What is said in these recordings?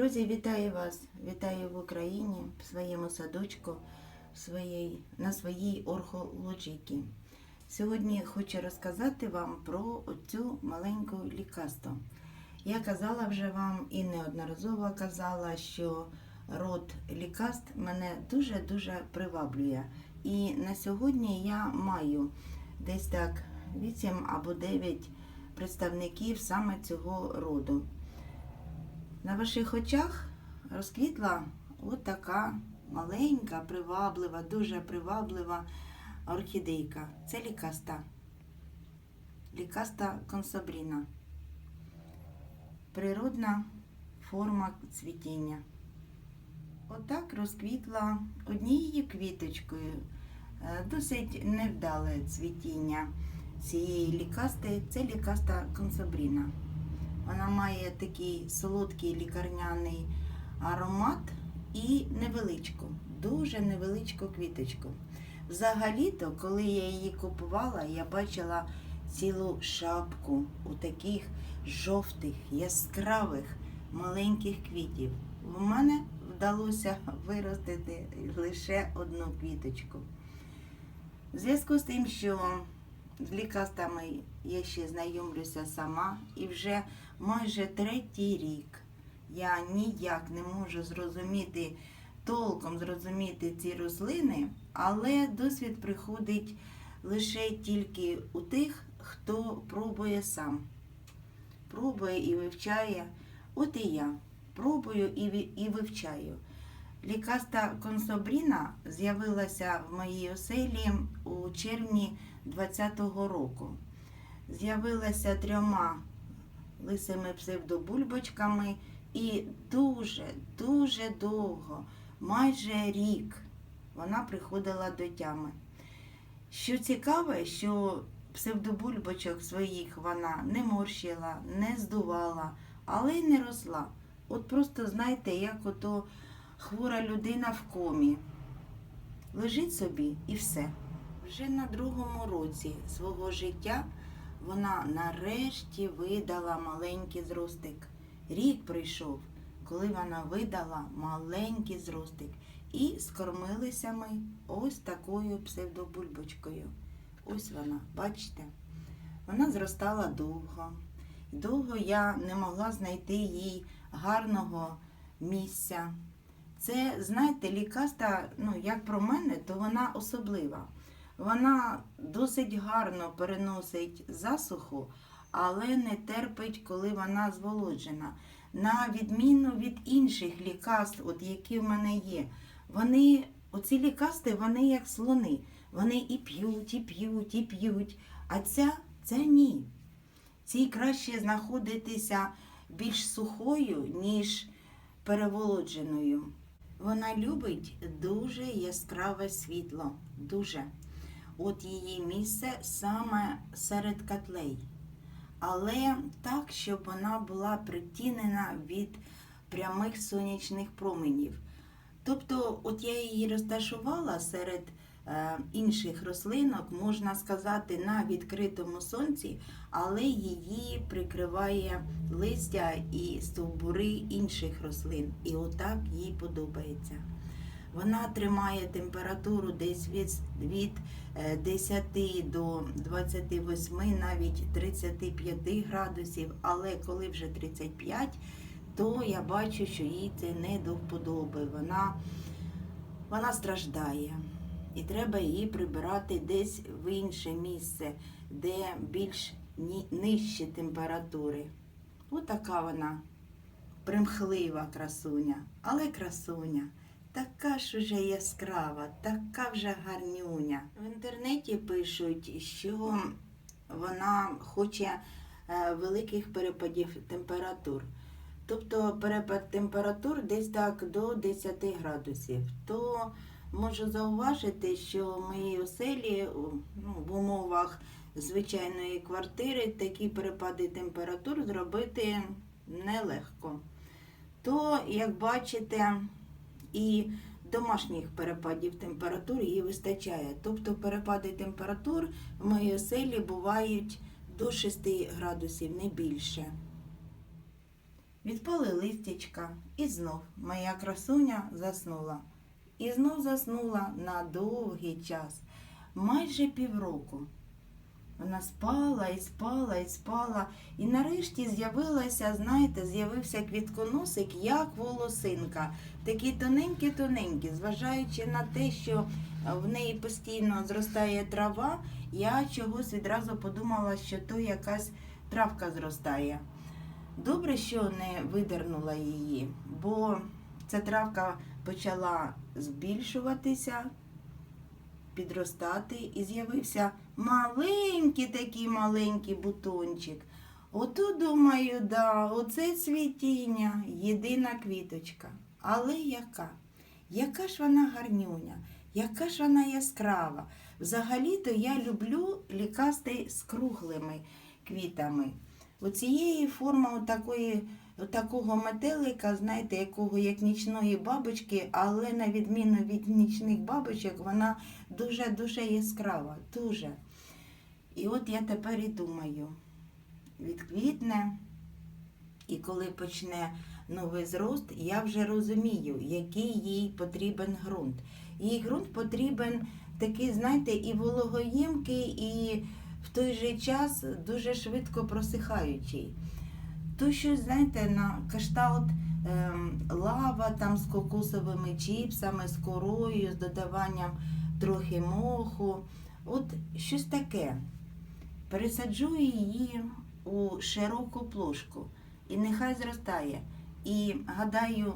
Друзі, вітаю вас! Вітаю в Україні, в своєму садочку, в своїй, на своїй орхологіки. Сьогодні хочу розказати вам про цю маленьку лікасту. Я казала вже вам і неодноразово казала, що род лікаст мене дуже-дуже приваблює. І на сьогодні я маю десь так 8 або 9 представників саме цього роду. На ваших очах розквітла от така маленька, приваблива, дуже приваблива орхідейка. Це лікаста. Лікаста консабріна. Природна форма цвітіння. Отак розквітла однією квіточкою. Е, Досить невдале цвітіння цієї лікасти. Це лікаста консабріна. Вона має такий солодкий лікарняний аромат і невеличку, дуже невеличку квіточку. Взагалі-то, коли я її купувала, я бачила цілу шапку у таких жовтих, яскравих, маленьких квітів. У мене вдалося виростити лише одну квіточку. В зв'язку з тим, що з лікастами я ще знайомлюся сама, і вже майже третій рік я ніяк не можу зрозуміти, толком зрозуміти ці рослини, але досвід приходить лише тільки у тих, хто пробує сам. Пробує і вивчає. От і я пробую і вивчаю. Лікаста консобріна з'явилася в моїй оселі у червні 2020 року. З'явилася трьома лисими псевдобульбочками і дуже, дуже довго, майже рік, вона приходила до тями. Що цікаве, що псевдобульбочок своїх вона не морщила, не здувала, але й не росла. От просто знаєте, як ото хвора людина в комі. Лежить собі і все. Вже на другому році свого життя вона нарешті видала маленький зростик. Рік прийшов, коли вона видала маленький зростик. І скормилися ми ось такою псевдобульбочкою. Ось вона, бачите? Вона зростала довго. Довго я не могла знайти їй гарного місця. Це, знаєте, лікаста, ну, як про мене, то вона особлива. Вона досить гарно переносить засуху, але не терпить, коли вона зволоджена. На відміну від інших лікаст, от які в мене є, вони, оці лікасти, вони як слони. Вони і п'ють, і п'ють, і п'ють. А ця це ні. Цій краще знаходитися більш сухою, ніж переволодженою. Вона любить дуже яскраве світло. Дуже. От її місце саме серед котлей. Але так, щоб вона була притінена від прямих сонячних променів. Тобто, от я її розташувала серед е, інших рослинок, можна сказати, на відкритому сонці, але її прикриває листя і стовбури інших рослин. І отак їй подобається. Вона тримає температуру десь від, від е, 10 до 28, навіть 35 градусів, але коли вже 35, то я бачу, що їй це не до вподоби. Вона, вона страждає. І треба її прибирати десь в інше місце, де більш нижчі температури. Отака вона примхлива красуня, але красуня. Така ж уже яскрава, така вже гарнюня. В інтернеті пишуть, що вона хоче е, великих перепадів температур. Тобто перепад температур десь так до 10 градусів. То можу зауважити, що в моїй оселі ну, в умовах звичайної квартири такі перепади температур зробити нелегко. То, як бачите, і домашніх перепадів температур їй вистачає. Тобто перепади температур в моїй оселі бувають до 6 градусів, не більше. Відпали листячка, і знов моя красуня заснула. І знов заснула на довгий час, майже півроку. Вона спала і спала і спала, і нарешті з'явилася, знаєте, з'явився квітконосик, як волосинка. Такий тоненький-тоненький, зважаючи на те, що в неї постійно зростає трава, я чогось відразу подумала, що то якась травка зростає. Добре, що не видернула її, бо ця травка почала збільшуватися, підростати і з'явився маленький такий маленький бутончик. Ото, думаю, да, оце цвітіння, єдина квіточка. Але яка? Яка ж вона гарнюня, яка ж вона яскрава. Взагалі-то я люблю лікасти з круглими квітами. Оцієї форми такої, такого метелика, знаєте, якого як нічної бабочки, але на відміну від нічних бабочок, вона дуже-дуже яскрава, дуже. І от я тепер і думаю, відквітне, і коли почне новий зрост, я вже розумію, який їй потрібен ґрунт. Їй ґрунт потрібен такий, знаєте, і вологоємкий, і в той же час дуже швидко просихаючий. То щось, знаєте, на кшталт ем, лава там з кокосовими чіпсами, з корою, з додаванням трохи моху. От щось таке. Пересаджу її у широку плошку і нехай зростає. І гадаю,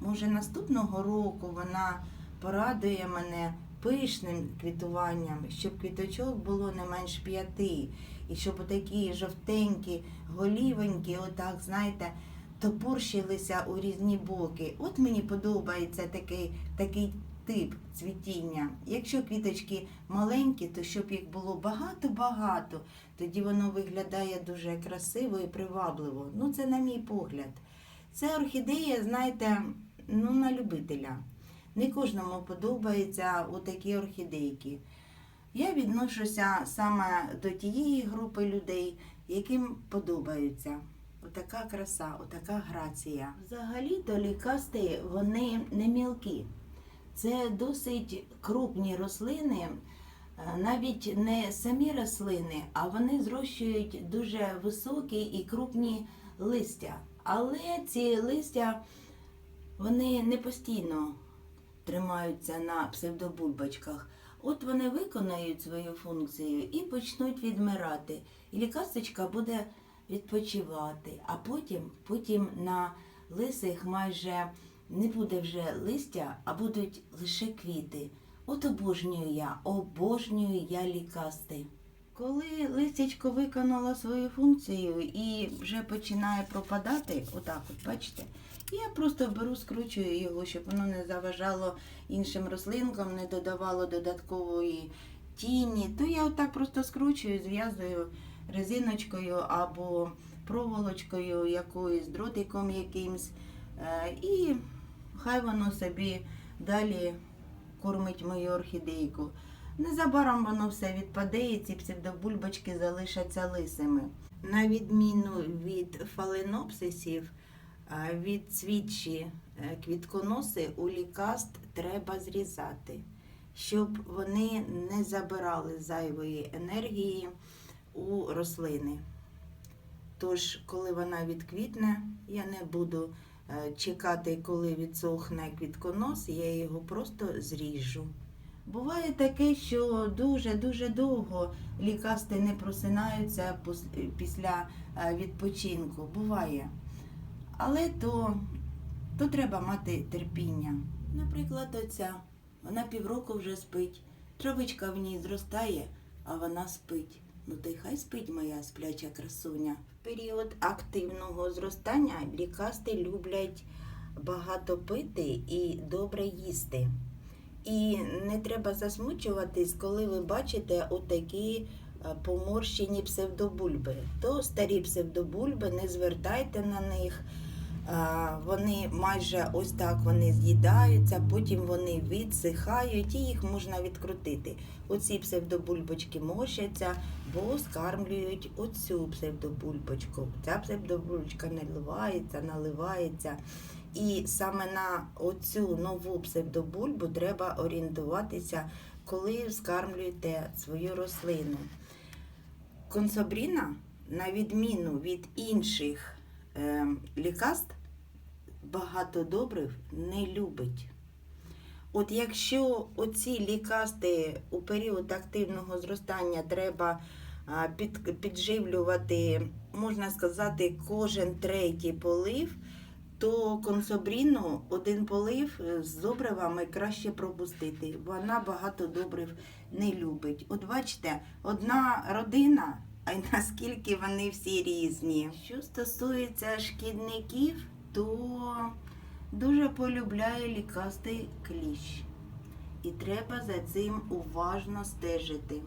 може наступного року вона порадує мене пишним квітуванням, щоб квіточок було не менш п'яти, і щоб такі жовтенькі, голівенькі, отак, знаєте, топорщилися у різні боки. От мені подобається такий, такий тип цвітіння. Якщо квіточки маленькі, то щоб їх було багато-багато, тоді воно виглядає дуже красиво і привабливо. Ну, це на мій погляд. Це орхідея, знаєте, ну, на любителя. Не кожному подобаються отакі орхідейки. Я відношуся саме до тієї групи людей, яким подобаються. Отака краса, отака грація. Взагалі-то лікасти вони не мілкі. Це досить крупні рослини, е, навіть не самі рослини, а вони зрощують дуже високі і крупні листя. Але ці листя вони не постійно тримаються на псевдобульбочках. От вони виконають свою функцію і почнуть відмирати. І лікасточка буде відпочивати, а потім, потім на лисих майже не буде вже листя, а будуть лише квіти. От обожнюю я, обожнюю я лікасти. Коли листячко виконало свою функцію і вже починає пропадати, отак от, бачите, я просто беру, скручую його, щоб воно не заважало іншим рослинкам, не додавало додаткової тіні. То я отак просто скручую, зв'язую резиночкою або проволочкою якоюсь, дротиком якимсь. Е, І хай воно собі далі кормить мою орхідейку. Незабаром воно все відпаде і ці псевдобульбочки залишаться лисими. На відміну від фаленопсисів, від цвітчі е, квітконоси у лікаст треба зрізати, щоб вони не забирали зайвої енергії у рослини. Тож, коли вона відквітне, я не буду е, чекати, коли відсохне квітконос, я його просто зріжу. Буває таке, що дуже-дуже довго лікасти не просинаються після е, відпочинку. Буває. Але то, то треба мати терпіння. Наприклад, оця. Вона півроку вже спить. Травичка в ній зростає, а вона спить. Ну то й хай спить моя спляча красуня. В період активного зростання лікасти люблять багато пити і добре їсти. І не треба засмучуватись, коли ви бачите отакі е, поморщені псевдобульби. То старі псевдобульби, не звертайте на них. Е, Вони майже ось так вони з'їдаються, потім вони відсихають і їх можна відкрутити. Оці псевдобульбочки морщаться, бо скармлюють оцю псевдобульбочку. Ця псевдобульбочка наливається, наливається. І саме на оцю нову псевдобульбу треба орієнтуватися, коли скармлюєте свою рослину. Консобріна, на відміну від інших е, лікарств, багато добрив не любить. От якщо оці лікасти у період активного зростання треба під, підживлювати, можна сказати, кожен третій полив, то консобріну один полив е, з добривами краще пропустити. Вона багато добрив не любить. От бачите, одна родина, а наскільки вони всі різні. Що стосується шкідників, то дуже полюбляє лікастий кліщ. І треба за цим уважно стежити.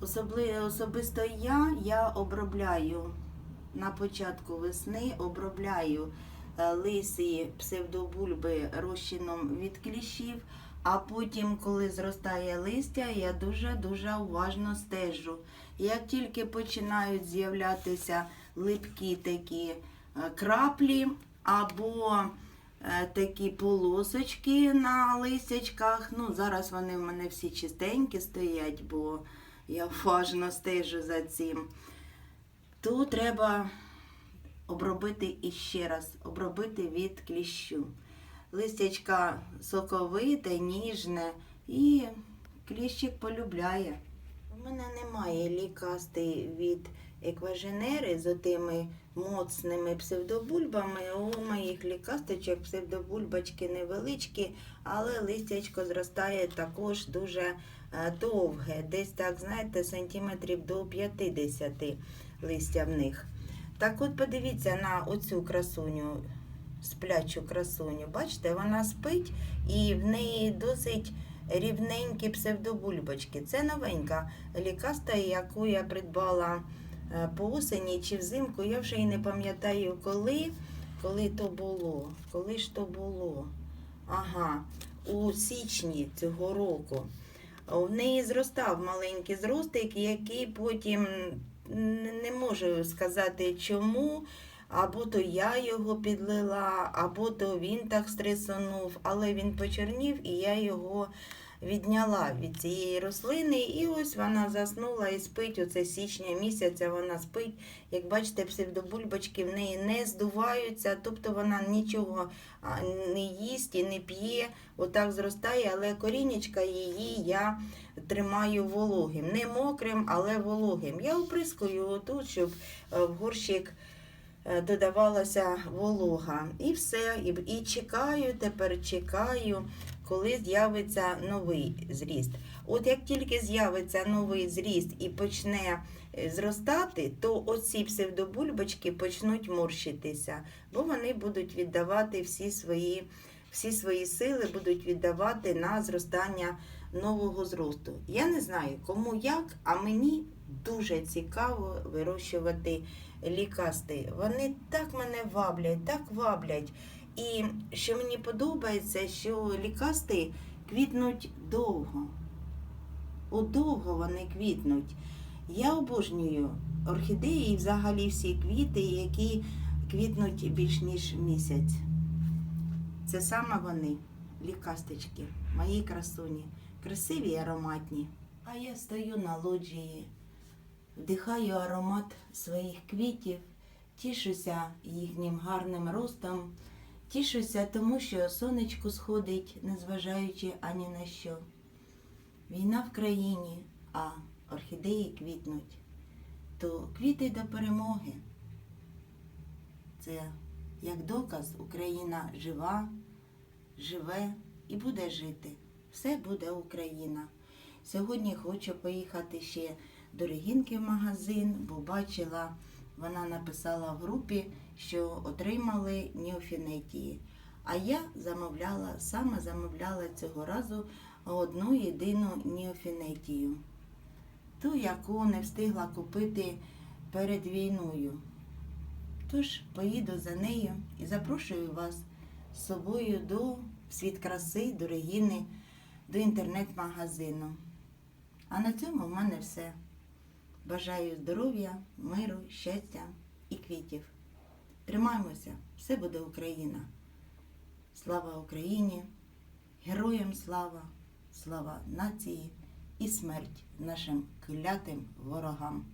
Особливо особисто я, я обробляю на початку весни, обробляю е, лисі псевдобульби розчином від кліщів, а потім, коли зростає листя, я дуже-дуже уважно стежу. Як тільки починають з'являтися липкі такі е, краплі або е, такі полосочки на листячках, ну зараз вони в мене всі чистенькі стоять, бо я уважно стежу за цим, то треба обробити іще раз, обробити від кліщу. Листячка соковите, ніжне і кліщик полюбляє. У мене немає лікасти від екваженери з отими моцними псевдобульбами. У моїх лікасточок псевдобульбочки невеличкі, але листячко зростає також дуже е, довге. Десь так, знаєте, сантиметрів до 50 листя в них. Так от подивіться на оцю красуню, сплячу красуню. Бачите, вона спить і в неї досить рівненькі псевдобульбочки. Це новенька лікаста, яку я придбала е, по осені чи взимку. Я вже і не пам'ятаю, коли, коли то було. Коли ж то було? Ага, у січні цього року. У неї зростав маленький зростик, який потім не можу сказати чому. Або то я його підлила, або то він так стресонув, але він почернів і я його відняла від цієї рослини. І ось вона заснула і спить. Оце січня місяця вона спить. Як бачите, псевдобульбочки в неї не здуваються, тобто вона нічого не їсть і не п'є, отак зростає, але корінечка її я тримаю вологим. Не мокрим, але вологим. Я оприскую отут, щоб е, в горщик додавалася волога. І все. І, і чекаю, тепер чекаю, коли з'явиться новий зріст. От як тільки з'явиться новий зріст і почне е, зростати, то оці псевдобульбочки почнуть морщитися, бо вони будуть віддавати всі свої, всі свої сили, будуть віддавати на зростання нового зросту. Я не знаю, кому як, а мені дуже цікаво вирощувати лікасти. Вони так мене ваблять, так ваблять. І що мені подобається, що лікасти квітнуть довго. Довго вони квітнуть. Я обожнюю орхідеї і взагалі всі квіти, які квітнуть більш ніж місяць. Це саме вони, лікастички, мої красуні, красиві і ароматні. А я стою на лоджії, вдихаю аромат своїх квітів, тішуся їхнім гарним ростом, тішуся тому, що сонечко сходить, незважаючи ані на що. Війна в країні, а орхідеї квітнуть, то квіти до перемоги. Це як доказ, Україна жива, живе і буде жити. Все буде Україна. Сьогодні хочу поїхати ще до Регінки в магазин, бо бачила, вона написала в групі, що отримали неофінетії. А я замовляла, саме замовляла цього разу одну єдину неофінетію. Ту, яку не встигла купити перед війною. Тож поїду за нею і запрошую вас з собою до світ краси, до Регіни, до інтернет-магазину. А на цьому в мене все. Бажаю здоров'я, миру, щастя і квітів. Тримаймося, все буде Україна. Слава Україні! Героям слава, слава нації і смерть нашим клятим ворогам.